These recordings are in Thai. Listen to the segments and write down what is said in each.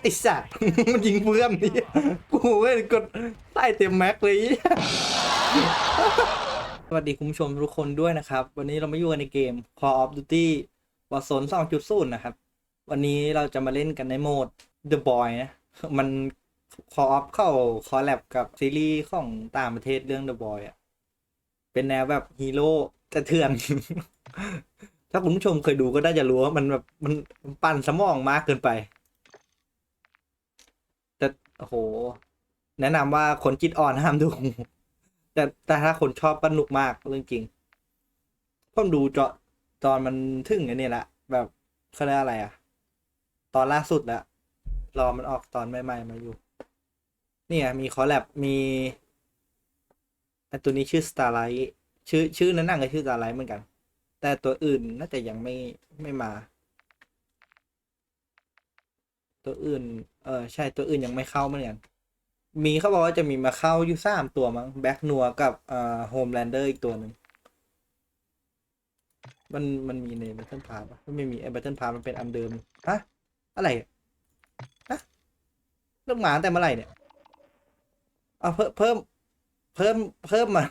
ไอ้สัตว์ มันยิงเพื่อนนี่กูเว้ยกดใต้เต็มแม็กเลย สวัสดีคุณผู้ชมทุกคนด้วยนะครับ วันนี้เรามาอยู่กันในเกม Call of Duty Warzone 2.0 นะครับ วันนี้เราจะมาเล่นกันในโหมด The Boy นะ มัน Call of เข้าคอลแลบกับซีรีส์ของต่างประเทศเรื่อง The Boy อะ เป็นแนวแบบฮีโร่จะเถื่อน ถ้าคุณผู้ชมเคยดูก็น่าจะรู้ว่ามันแบบมันมันปั่นสมองมากเกินไป แต่โอ้โห แนะนำว่าคนจิตอ่อนห้ามดู แต่แต่ถ้าคนชอบก็นุกมากเรื่องจริงผมดูจอตอนมันถึงไอันนี้แหละแบบเขาเรียกอะไรอะตอนล่าสุดแล้วรอมันออกตอนใหม่ๆมาอยู่ เนี่ยมีคอลแลบมีไอตัวนี้ชื่อ Starlight ชื่อชื่อนั้นนั่งก็ชื่อ Starlight เหมือนกัน แต่ตัวอื่นน่าจะยังไม่ไม่มา ตัวอื่น เออใช่ตัวอื่นยังไม่เข้าเหมือนกันมีเขาบอกว่าจะมีมาเข้าอยู่สามตัวมั้งแบ็กนัวกับเอ่อโฮมแลนเดอร์อีกตัวหนึ่งมันมันมีในบัตเทิลพาร์ปะไม่มีไอ้บัตเทิลพาร์มันเป็นอันเดิมฮะอะไรอะฮะเริ่มมาแต่เมื่อไหร่เนี่ยเอาเพิ่มเพิ่มเพิ่มเพิ่มมา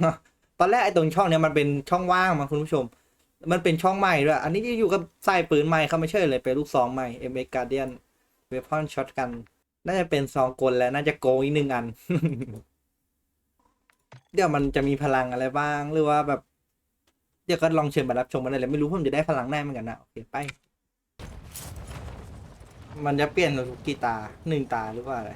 ตอนแรกไอ้ตรงช่องเนี้ยมันเป็นช่องว่างมาคุณผู้ชม มันเป็นช่องใหม่ด้วย อันนี้จะอยู่กับใส่ปืนใหม่เขาไม่ใช่เลยเป็นลูกซองใหม่ MX Guardian Weapon Shotgun น่าจะเป็นซองกลแล้วน่าจะโกงอีกหนึ่งอัน เดี๋ยวมันจะมีพลังอะไรบ้าง หรือว่าแบบ เดี๋ยวก็ลองเชิญมารับชมมาเลยเลยไม่รู้ผมจะได้พลังแน่เหมือนกันนะโอเคไป มันจะเปลี่ยนกกี่ตาหนึ่งตาหรือว่าอะไร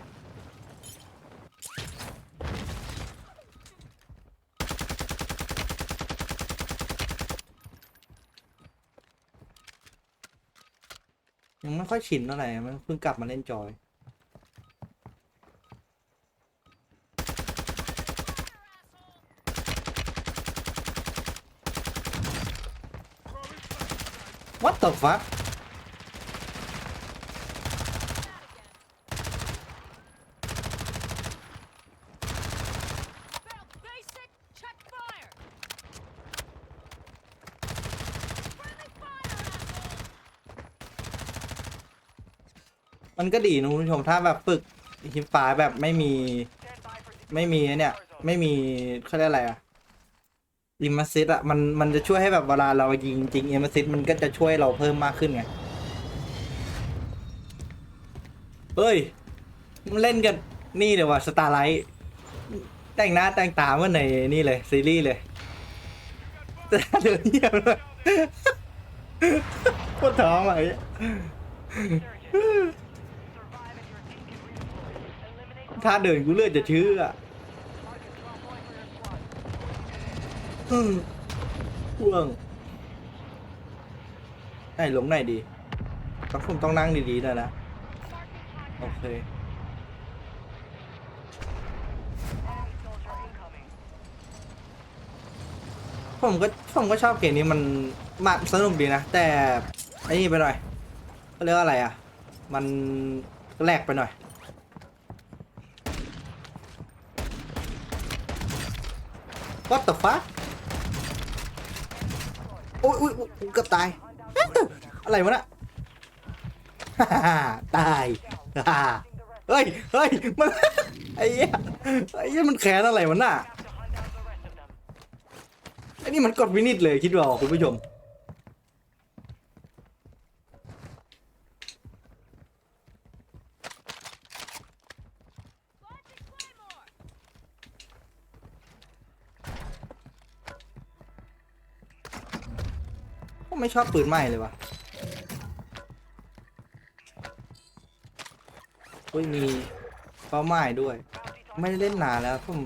ยังไม่ค่อยชินเท่าไหร่มันเพิ่งกลับมาเล่นจอย What the fuck มันก็ดีนะคุณผู้ชมถ้าแบบฝึกฮิปฟ้าแบบไม่มี ไม่มีเนี่ย ไม่มีเขาเรียกอะไรอะอิมมัสซิตอะมันมันจะช่วยให้แบบเวลาเรายิงจริงอิมมัสซิตมันก็จะช่วยเราเพิ่มมากขึ้นไงเฮ้ยมันเล่นกันนี่เดี๋ยวว่าสตาร์ไลท์แต่งหน้าแต่งตาเมื่อในนี่เลย ซีรีส์เลยแต่เดินเยี่ยมเลยปวดท้องไอ้ Survive and your team can redeploy. Eliminate ถ้าเดินกูเลือดจะเชื่อ target drop point for your squad. อืมพ่วงให้ลงไหนดีต้องผมต้องนั่งดีๆหน่อยนะ โอเค Enemy soldier incoming. ผมก็ผมก็ชอบเกมนี้มันมันสนุกดีนะ แต่ไอ้นี่ไปหน่อยก็เรียกว่าอะไรอะ มันแลกไปหน่อย What the fuck โอ้ยโอ้ยโอ้ยเกือบตาย อะไรวะน่ะตายเฮ้ยเฮ้ยมันไอ้เหี้ยไอ้เหี้ยมันแค้นอะไรวะน่ะไอ้นี่มันกดวินิจเลยคิดว่าคุณผู้ชม ไม่ชอบปืนใหม่เลยวะอุ้ยมีเป้าหมายด้วย ไม่ได้เล่นนานแล้วผม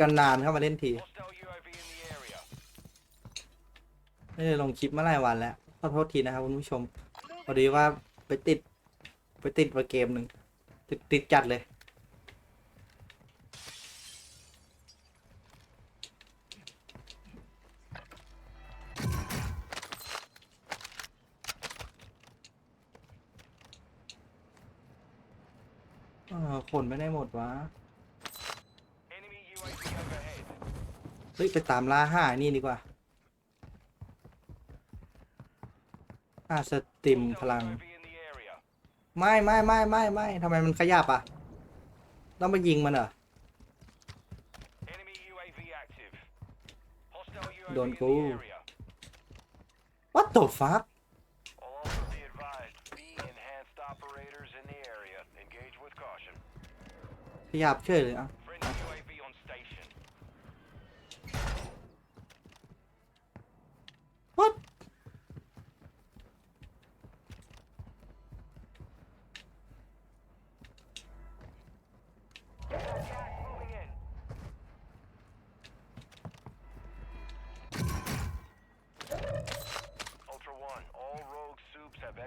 กันนานเข้ามาเล่นทีไม่ได้ลงคลิปมาหลายวันแล้วขอโทษทีนะครับคุณผู้ชมพอดีว่าไปติด ไปติดมาเกมหนึ่งติดติดจัดเลย เออขนไม่ได้หมดวะ Enemy UAV overhead. เฮ้ย ไปตามล่าห้านี่ดีกว่าค่าสตรีมพลัง UAV in the area. ไม่ไม่ไม่ไม่ไม่ทำไมมันขยับอะ ต้องไปยิงมันเหรอ Enemy UAV active. Hostile UAV Don't in go. the area. What the fuck ขยับเฉยเลยอะ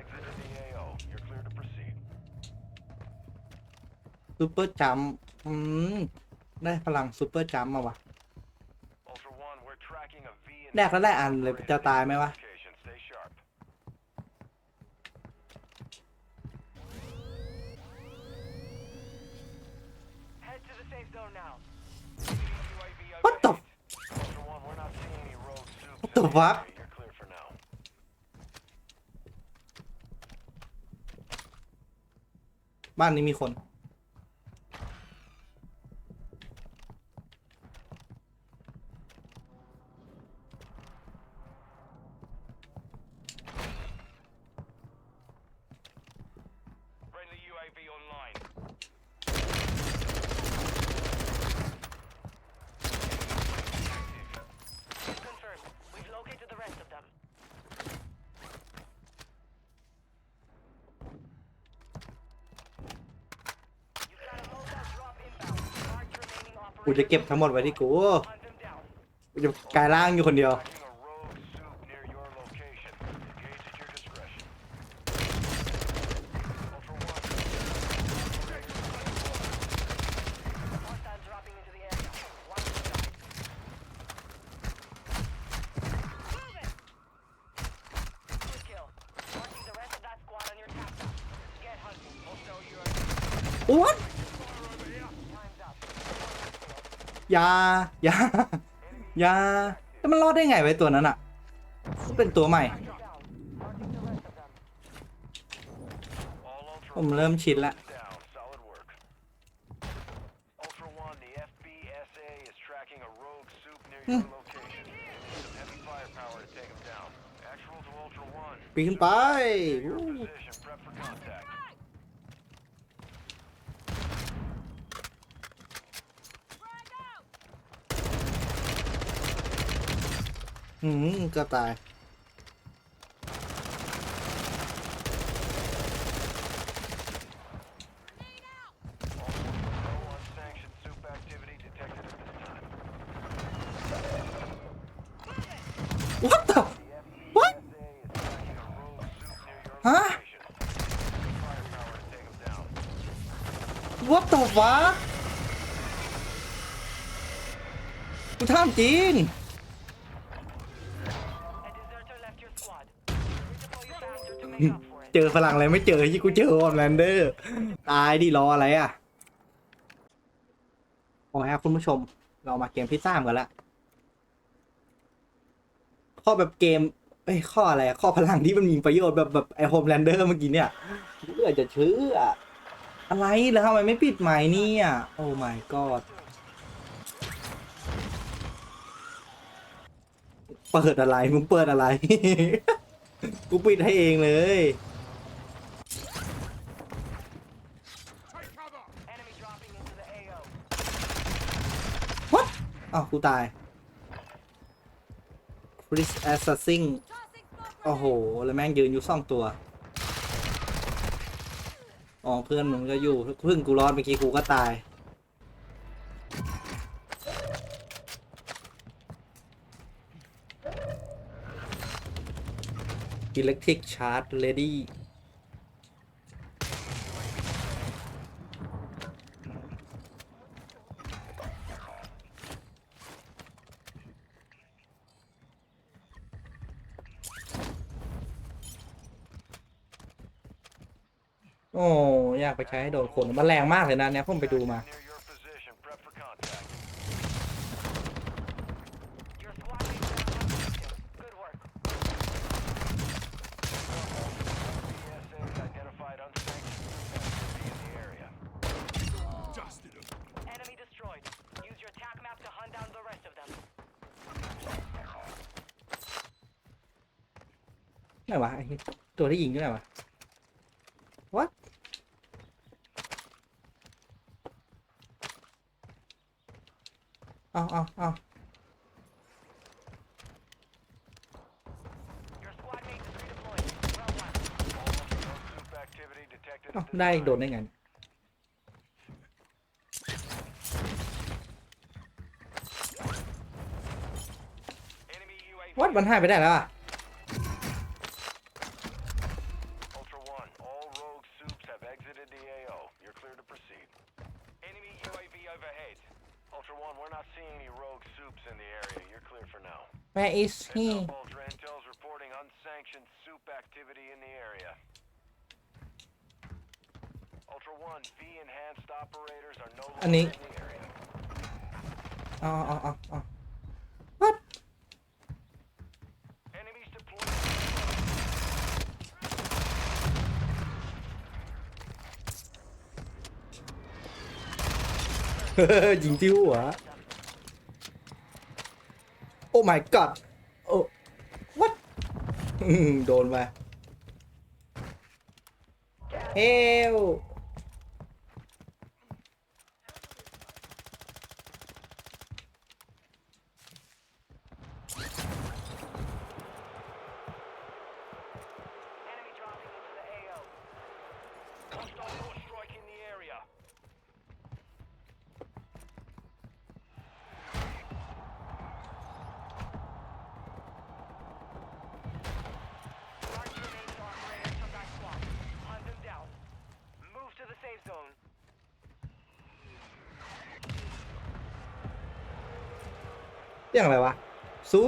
Friendly UAV ซูเปอร์จัมอืม ได้พลังซูเปอร์จัมมาวะแรกแล้วได้อันเลยจะตายไหมวะ What the What the บ้านนี้มีคน กูจะเก็บทั้งหมดไว้ที่กูกูจะกลายร่างอยู่คนเดียว Tracking a rogue soup near your location. Engage at your discretion. Ultra One. Hostile dropping into the area. Watch the side. Move it! Good kill. Marking the rest of that squad on your tactic. Get hunting. Hostile UAV. What Time's up. อ ยาอยาอยาแล้วมันรอดได้ไงไว้ตัวนั้นอะมันเป็นตัวใหม่ Down. Marking the rest of them. All Ultra ผมเริ่มชินละ down. Solid work. Ultra One, the FBSA is tracking a rogue soup near your location. Some heavy firepower to take him down. Actual to Ultra One. ปีนขึ้นไป Your อู้ position. Prep for contact. หืมเก็ตาย Sanctioned soup activity detected at this time. What the What FBSA is tracking a rogue soup near your Huh? location. Firepower to take him down. What the fuck กูถามจริง เจอฝรั่งอะไรไม่เจอที่กูเจอออมแลนเดอร์ตายดิรออะไรอะโอเคครับคุณผู้ชม เรามาเกมที่สามกันละข้อแบบเกมเอ้ยข้ออะไรข้อพลังที่มันมีประโยชน์แบบแบบไอโฮมแลนเดอร์เมื่อกี้เนี่ยเพื่อจะเชื่ออะไรแล้วทำไมไม่ปิดไมค์เนี่ยโอ้ my god เปิดอะไรมึงเปิดอะไร กูปิดให้เองเลย Enemy dropping into the AO. What อ้าวกูตาย Chris Assassin โอ้โห แล้วแม่งยืนอยู่สองตัว อ๋อ เพื่อนมึงก็อยู่เพิ่งกูรอดเมื่อกี้กูก็ตาย Electric Charge Ready ไปใช้ให้โดนคนมันแรงมากเลยนะเนี่ยผมไปดูมาไม่ไหวตัวที่ยิงอยู่ไหวะ เอาเอาเอา Your squad mate is redeploying. Well done. All Ultra rogue soup activity detected เอ้า at this ได้ time. โดนได้ไง Enemy UAV. วัดมันหายไปได้แล้วอะ for one, we're not seeing any rogue soups in the area. You're clear for now. Where is he? Intel's reporting unsanctioned soup activity in the area. Ultra One, V enhanced operators are no longer in the area. Oh, oh, oh, oh. ยิงที่หัว โอ้ my god โอ้ what โดนไปเฮล Enemy dropping into the AO. Hostile force strike in the area. Large remaining operators from that squad. Hunt them down. Move to the safe zone. เรื่องอะไรวะ สู้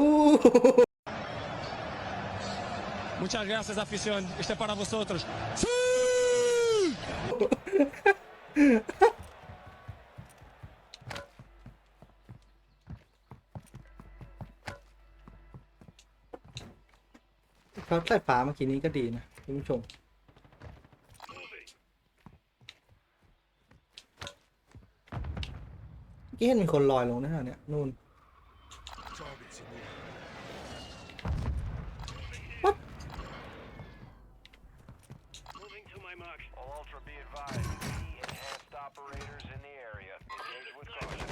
Muchas gracias, afición. Este es para vosotros. เขาใส่ฟ้าเมื่อกี้นี้ก็ดีนะคุณผู้ชมเมื่อกี้เห็นมีคนลอยลงนะเนี่ยนู่น Moving to my mark. All Ultra be advised. V enhanced operators in the area. Engage with caution.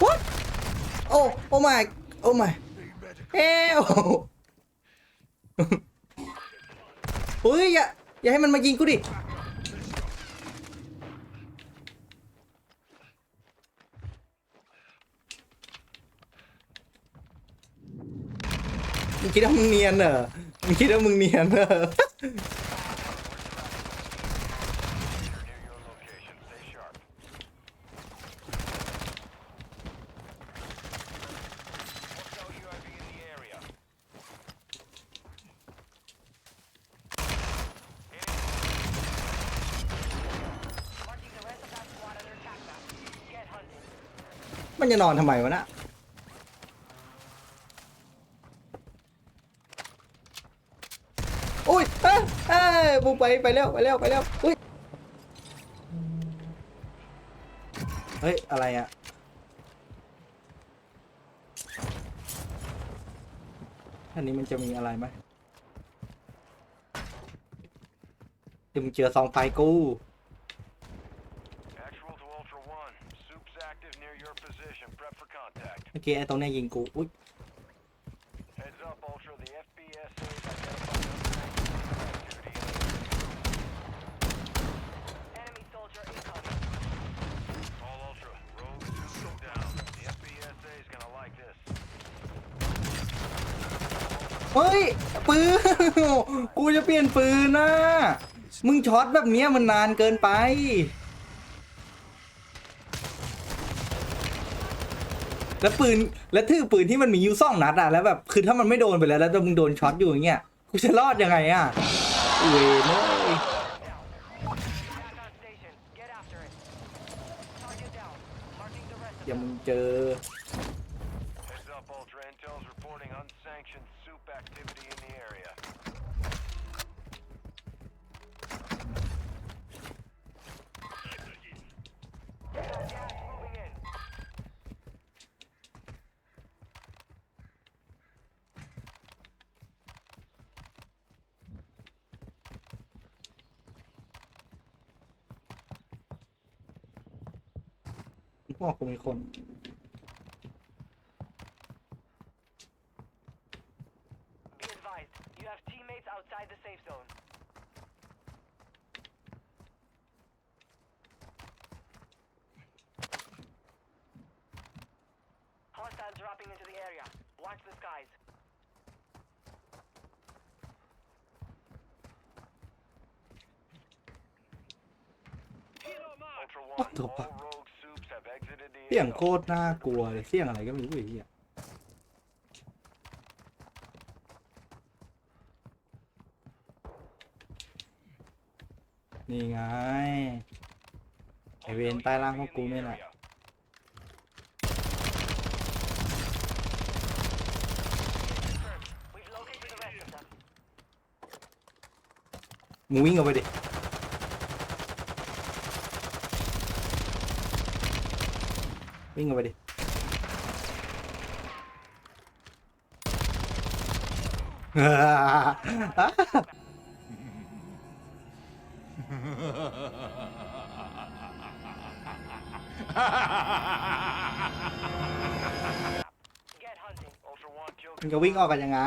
what โอ้โอ้ my โอ้ my เอ้เฮ้ยอย่าอย่าให้มันมายิงกูดิมึงคิดว่ามึงเนียนเหรอมึงคิดว่ามึงเนียนเหรอ Near your location. Stay sharp. Hostile UAV in the area. Marking the rest of that squad on their attack map. Get hunting. มันจะนอนทำไมวะนะอุ้ยเอ้ยเอ้ยบุกไปไปเร็วไปเร็วไปเร็วอุ้ยเฮ้ย อะไรอะอันนี้มันจะมีอะไรไหมเดี๋ยวมึงเจอซองไฟกู Actual to Ultra One. Soups active near your position. Prep for contact. โอเคไอ้ตรงนี้ยิงกูอุ๊ยเฮ้ยปืน กูจะเปลี่ยนปืนนะ มึงช็อตแบบเนี้ยมันนานเกินไป แล้วปืนแล้วถือปืนที่มันมีอยูซ่องนัดอะแล้วแบบคือถ้ามันไม่โดนไปแล้วแล้วมึงโดนช็อตอยู่อย่างเงี้ยกูจะรอดยังไงอะเวยเนย Back on station. Get after it. Target down. Marking the rest of อย่า them. มึงเจอ Heads up, Ultra. Intel's reporting unsanctioned soup activity in the area. ว่าคงมีคน Be advised, you have teammates outside the เสียงโคตรน่ากลัวเลยเสียงอะไรก็ไม่รู้ไอ้เหี้ยนี่ไงไอเวนใต้ล่างพวกกูนี่แหละมึงวิ่งเอาไปดิ วิ่งเอาไปดิมึงจะวิ่งออกกันยังไง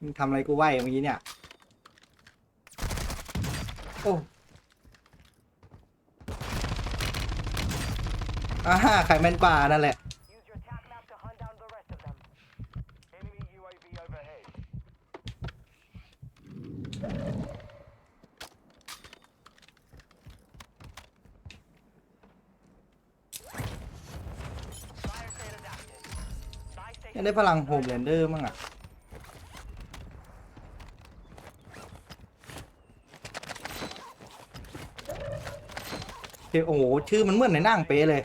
มึงทำอะไรกูไหวเมื่อกี้เนี่ย โอ้ อ่าใครแม่นกว่านั่นแหละ Use your tap map to hunt down the rest of them. Enemy UAV overhead. ยังได้พลังโฮมแลนเดอร์มั้งอะ โอ้โห ชื่อมันเหมือนในหนั่งเป๊ะเลย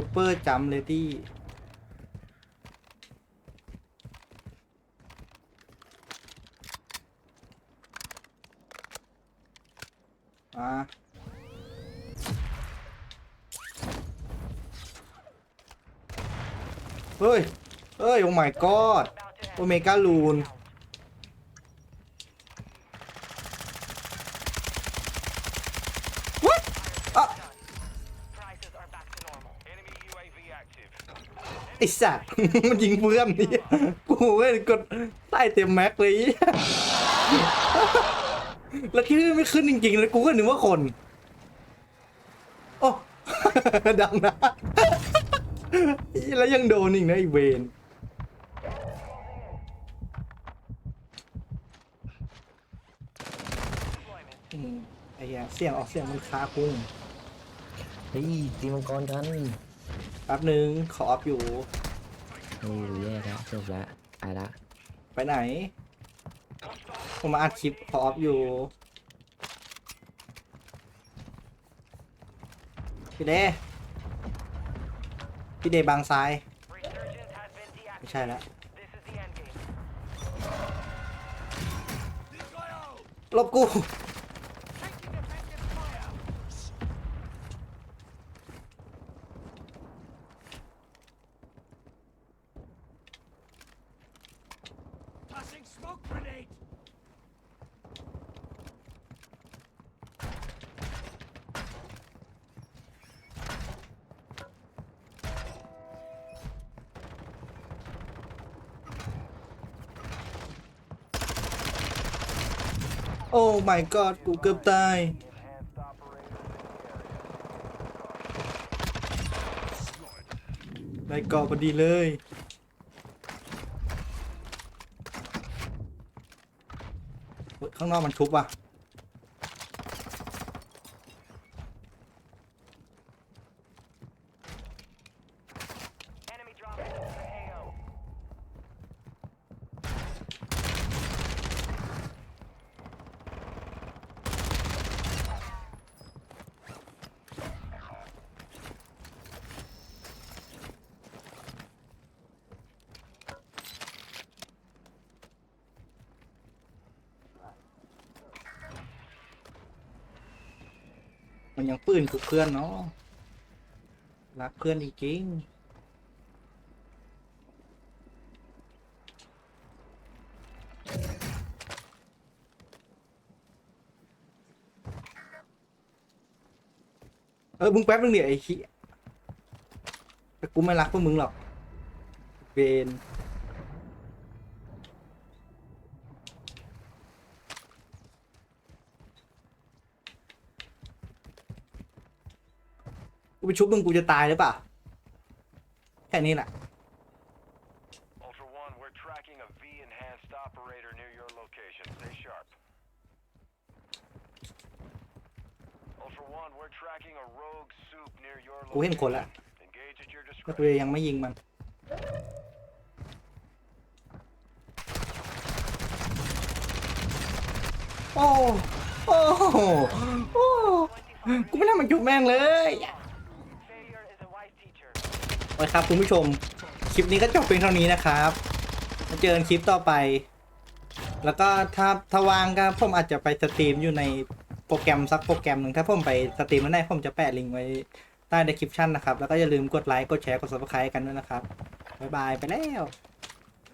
ซูเปอร์จัมเลดี้มาเฮ้ย เฮ้ย โอ้ my god โอเมก้าลูน what อะ Prices are back to normal. Enemy UAV active. ไอ้สัตว์ มันยิงเพื่อนนี่กูเว้ยกดใต้เต็มแม็กเลยแล้วที่ไม่ขึ้นจริงๆเลยกูก็นึกว่าคนโอ้ดังนะแล้วยังโดนอีกนะไอเวนไอ้เหี้ยเสียงออกเสียงมันคาพุ่งเฮ้ยตีมังกรกัน แป๊บนึงขอออฟอยู่ โอ้ยแย่แล้วจบละตายละไปไหน ผมมาอัดคลิปขอออฟอยู่พี่เดพี่เดบางซ้าย Resurgence has been ไม่ใช่ deactivated. แล้ว This is the end game. หลบกู my god กูเกือบตาย ได้เกาะพอดีเลยเฮ้ยข้างนอกมันชุบว่ะ อื่นคือเพื่อนเนาะรักเพื่อนจริงเออ มึงแป๊บนึงเนี่ยไอ้ขี้แต่กูไม่รักพวกมึงหรอกเวน กูไปชุบมึงกูจะตายหรือเปล่าแค่นี้แหละ Ultra One, we're tracking a V-enhanced operator near your location. Stay sharp. Ultra One, we're tracking a rogue soup near your กูเห็นคนละ location. Engage at your แล้วกู discretion. ยังไม่ยิงมัน โอ้ โอ้โหโอ้ กูไม่น่ามาจุกแม่งเลย Failure is a wise teacher. โอเคครับคุณผู้ชม คลิปนี้ก็จบเพียงเท่านี้นะครับมาเจอกันคลิปต่อไป แล้วก็ถ้าถ้าว่างก็ผมอาจจะไปสตรีมอยู่ในโปรแกรมสักโปรแกรมหนึ่งถ้าผมไปสตรีมแล้วได้ผมจะแปะลิงก์ไว้ใต้ description นะครับ แล้วก็อย่าลืมกดไลค์ กดแชร์ กด subscribe กันด้วยนะครับ บ๊ายบาย ไปแล้ว